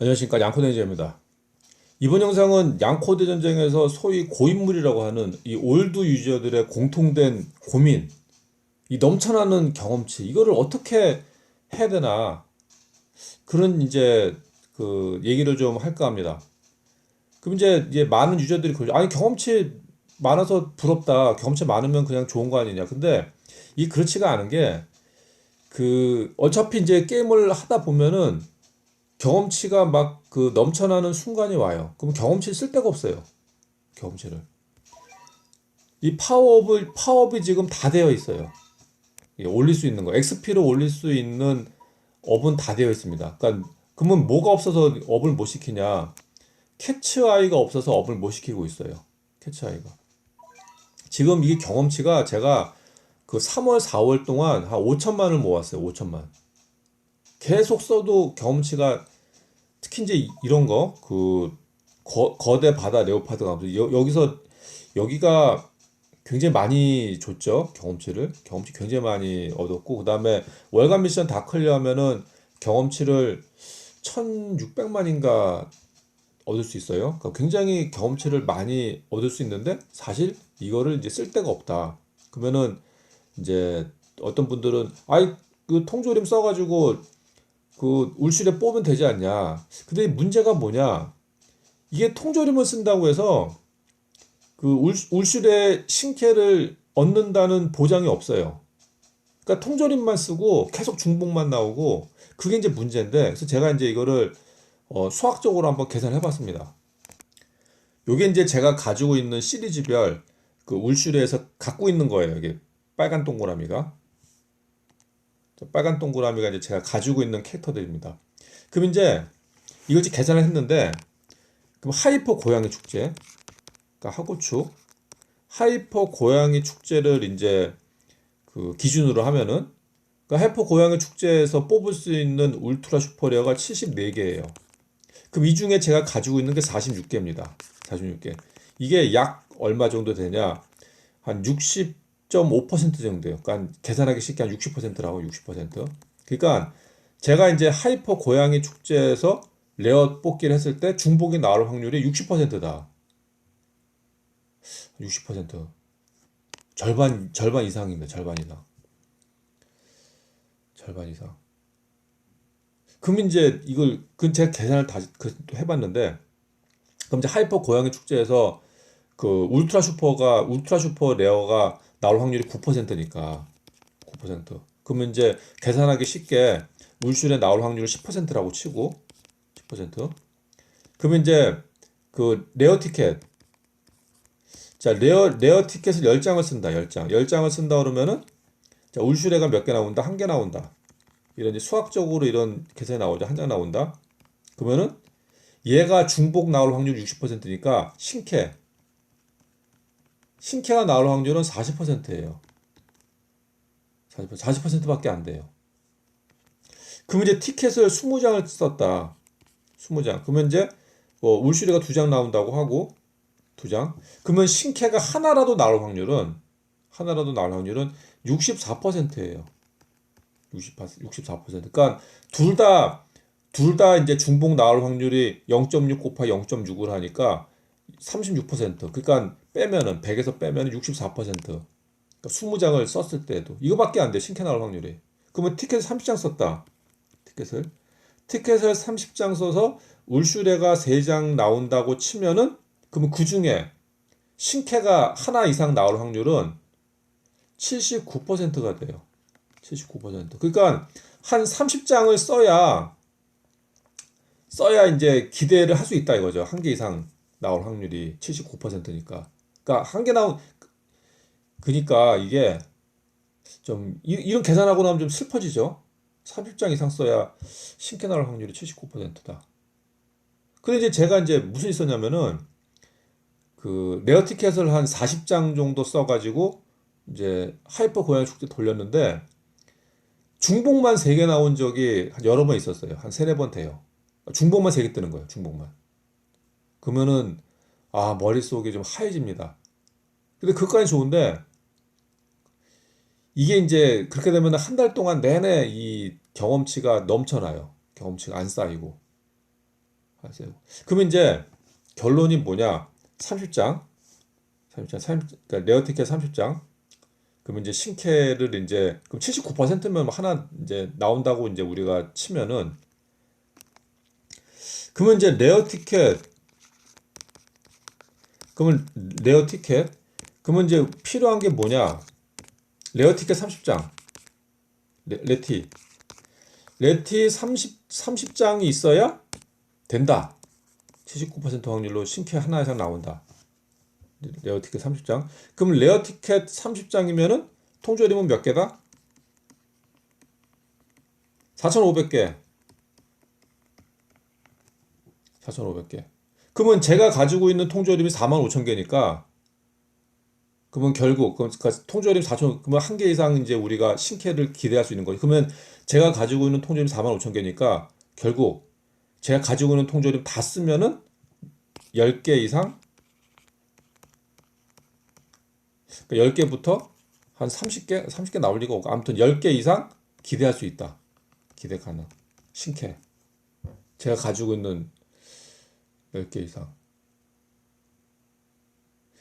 안녕하십니까 양코대전입니다. 이번 영상은 양코대 전쟁에서 소위 고인물이라고 하는 이 올드 유저들의 공통된 고민, 이 넘쳐나는 경험치, 이거를 어떻게 해야 되나 그런 이제 그 얘기를 좀 할까 합니다. 그럼 이제 이제 많은 유저들이 그러죠. 아니 경험치 많아서 부럽다. 경험치 많으면 그냥 좋은 거 아니냐. 근데 이 그렇지가 않은 게 그 어차피 이제 게임을 하다 보면은 경험치가 막 그 넘쳐나는 순간이 와요. 그럼 경험치 쓸 데가 없어요. 경험치를. 이 파워업을 파워업이 지금 다 되어 있어요. 예, 올릴 수 있는 거. XP로 올릴 수 있는 업은 다 되어 있습니다. 그러니까 그러면 뭐가 없어서 업을 못 시키냐? 캐치 아이가 없어서 업을 못 시키고 있어요. 캐치 아이가. 지금 이게 경험치가 제가 그 3월, 4월 동안 한 5천만을 모았어요. 5천만. 계속 써도 경험치가 특히 이제 이런 거, 그 거, 거대 바다 레오파드 감소 여, 여기서 여기가 굉장히 많이 줬죠. 경험치를. 경험치 굉장히 많이 얻었고 그 다음에 월간 미션 다 클리어하면은 경험치를 1,600만인가 얻을 수 있어요. 그러니까 굉장히 경험치를 많이 얻을 수 있는데 사실 이거를 이제 쓸 데가 없다. 그러면은 이제 어떤 분들은 아이 그 통조림 써가지고 그 울실에 뽑으면 되지 않냐. 근데 문제가 뭐냐? 이게 통조림을 쓴다고 해서 그 울, 울실에 신캐를 얻는다는 보장이 없어요. 그러니까 통조림만 쓰고 계속 중복만 나오고 그게 이제 문제인데 그래서 제가 이제 이거를 어, 수학적으로 한번 계산해 봤습니다. 요게 이제 제가 가지고 있는 시리즈별 그 울슈레에서 갖고 있는 거예요. 이게 빨간 동그라미가. 빨간 동그라미가 이제 제가 가지고 있는 캐릭터들입니다. 그럼 이제 이걸 이제 계산을 했는데 그럼 하이퍼 고양이 축제 그러니까 하고축 하이퍼 고양이 축제를 이제 그 기준으로 하면은 그러니까 하이퍼 고양이 축제에서 뽑을 수 있는 울트라 슈퍼레어가 74개예요. 그럼 이 중에 제가 가지고 있는 게 46개입니다. 46개. 이게 약 얼마 정도 되냐? 한 60.5% 정도예요. 그러니까 계산하기 쉽게 한 60%라고 60%. 그러니까 제가 이제 하이퍼 고양이 축제에서 레어 뽑기를 했을 때 중복이 나올 확률이 60%다. 60%. 절반 절반 이상입니다. 절반 이상. 절반 이상. 그럼 이제 이걸 그 제가 계산을 다시 그 해봤는데 그럼 이제 하이퍼 고양이 축제에서 그 울트라 슈퍼가 울트라 슈퍼 레어가 나올 확률이 9%니까 9%. 그러면 이제 계산하기 쉽게 물술에 나올 확률을 10%라고 치고 10%. 그러면 이제 그 레어 티켓 자 레어 레어 티켓을 10장을 쓴다. 10장. 10장을 쓴다 그러면은 자 울슈레가 몇 개 나온다? 한 개 나온다. 이런 이제 수학적으로 이런 계산이 나오죠. 한 장 나온다. 그러면은 얘가 중복 나올 확률 60%니까 신캐 신캐가 나올 확률은 40%예요. 40%, 40%밖에 안 돼요. 그러면 이제 티켓을 20장을 썼다. 20장. 그러면 이제 뭐 울슈리가 두장 나온다고 하고 두 장. 그러면 신캐가 하나라도 나올 확률은 하나라도 나올 확률은 64%예요. 64, 64%. 그러니까 둘 다 둘 다 이제 중복 나올 확률이 0.6 곱하기 0.6을 하니까 36%. 그러니까 빼면은 100에서 빼면은 64%. 그러니까 20장을 썼을 때도 이거밖에 안 돼. 신캐 나올 확률이. 그러면 티켓을 30장 썼다. 티켓을 티켓을 30장 써서 울슈레가 3장 나온다고 치면은 그러면 그 중에 신캐가 하나 이상 나올 확률은 79%가 돼요. 79%. 그러니까 한 30장을 써야 써야 이제 기대를 할 수 있다 이거죠. 한 개 이상 나올 확률이 79%니까. 그러니까 한 개 나온 그러니까 이게 좀 이, 이런 계산하고 나면 좀 슬퍼지죠. 30장 이상 써야 신캐 나올 확률이 79%다. 근데 이제 제가 이제 무슨 있었냐면은 그 레어 티켓을 한 40장 정도 써 가지고 이제 하이퍼 고양이 축제 돌렸는데 중복만 3개 나온 적이 한 여러 번 있었어요. 한 세네 번 돼요. 중복만 3개 뜨는 거예요. 중복만. 그러면은 아 머릿속이 좀 하얘집니다. 근데 그까지 좋은데 이게 이제 그렇게 되면 한 달 동안 내내 이 경험치가 넘쳐나요. 경험치가 안 쌓이고. 그러면 이제 결론이 뭐냐? 30장, 30장, 30, 그러니까 레어 티켓 30장. 그러면 이제 신캐를 이제 그럼 79%면 하나 이제 나온다고 이제 우리가 치면은 그러면 이제 레어 티켓 그러면 레어 티켓 그러면 이제 필요한 게 뭐냐? 레어 티켓 30장. 레, 레티. 레티 30 30장이 있어야 된다. 79% 확률로 신캐 하나 이상 나온다. 레어 티켓 30장. 그럼 레어 티켓 30장이면은 통조림은 몇 개다? 4,500개. 4,500개. 그러면 제가 가지고 있는 통조림이 45,000개니까 그러면 결국 그러니까 통조림 4천 그러면 한 개 이상 이제 우리가 신캐를 기대할 수 있는 거죠. 그러면 제가 가지고 있는 통조림 45,000개니까 결국 제가 가지고 있는 통조림 다 쓰면은 10개 이상 그러니까 10개부터 한 30개 30개 나올 리가 없고 아무튼 10개 이상 기대할 수 있다. 기대 가능. 신캐. 제가 가지고 있는 10개 이상.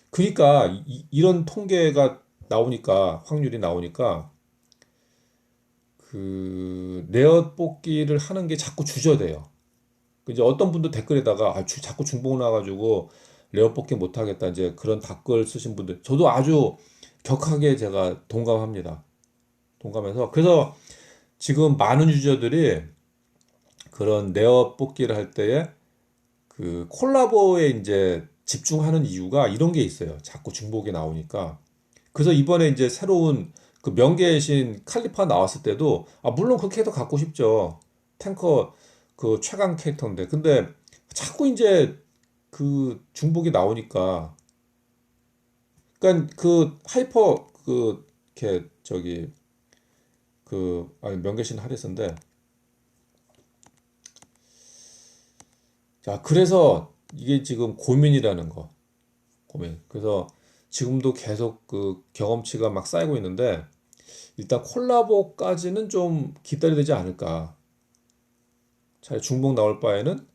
그러니까 이, 이런 통계가 나오니까 확률이 나오니까 그 레어 뽑기를 하는 게 자꾸 주저돼요. 그 이제 어떤 분도 댓글에다가 아, 주- 자꾸 중복 나가지고 레어 뽑기 못 하겠다 이제 그런 댓글 쓰신 분들 저도 아주 격하게 제가 동감합니다. 동감해서 그래서 지금 많은 유저들이 그런 레어 뽑기를 할 때에 그 콜라보에 이제 집중하는 이유가 이런 게 있어요. 자꾸 중복이 나오니까. 그래서 이번에 이제 새로운 그 명계의 신 칼리파 나왔을 때도 아 물론 그 캐릭터 갖고 싶죠. 탱커 그 최강 캐릭터인데 근데 자꾸 이제 그 중복이 나오니까 그러니까 그 하이퍼 그 이렇게 저기 그 아니 명계신 하리스인데 자 그래서 이게 지금 고민이라는 거 고민. 그래서 지금도 계속 그 경험치가 막 쌓이고 있는데 일단 콜라보까지는 좀 기다려야 되지 않을까. 차라리 중복 나올 바에는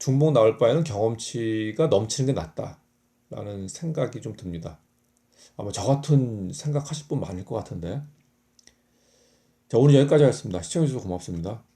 중복 나올 바에는 경험치가 넘치는 게 낫다라는 생각이 좀 듭니다. 아마 저 같은 생각하실 분 많을 것 같은데. 자 오늘 여기까지 하겠습니다. 시청해주셔서 고맙습니다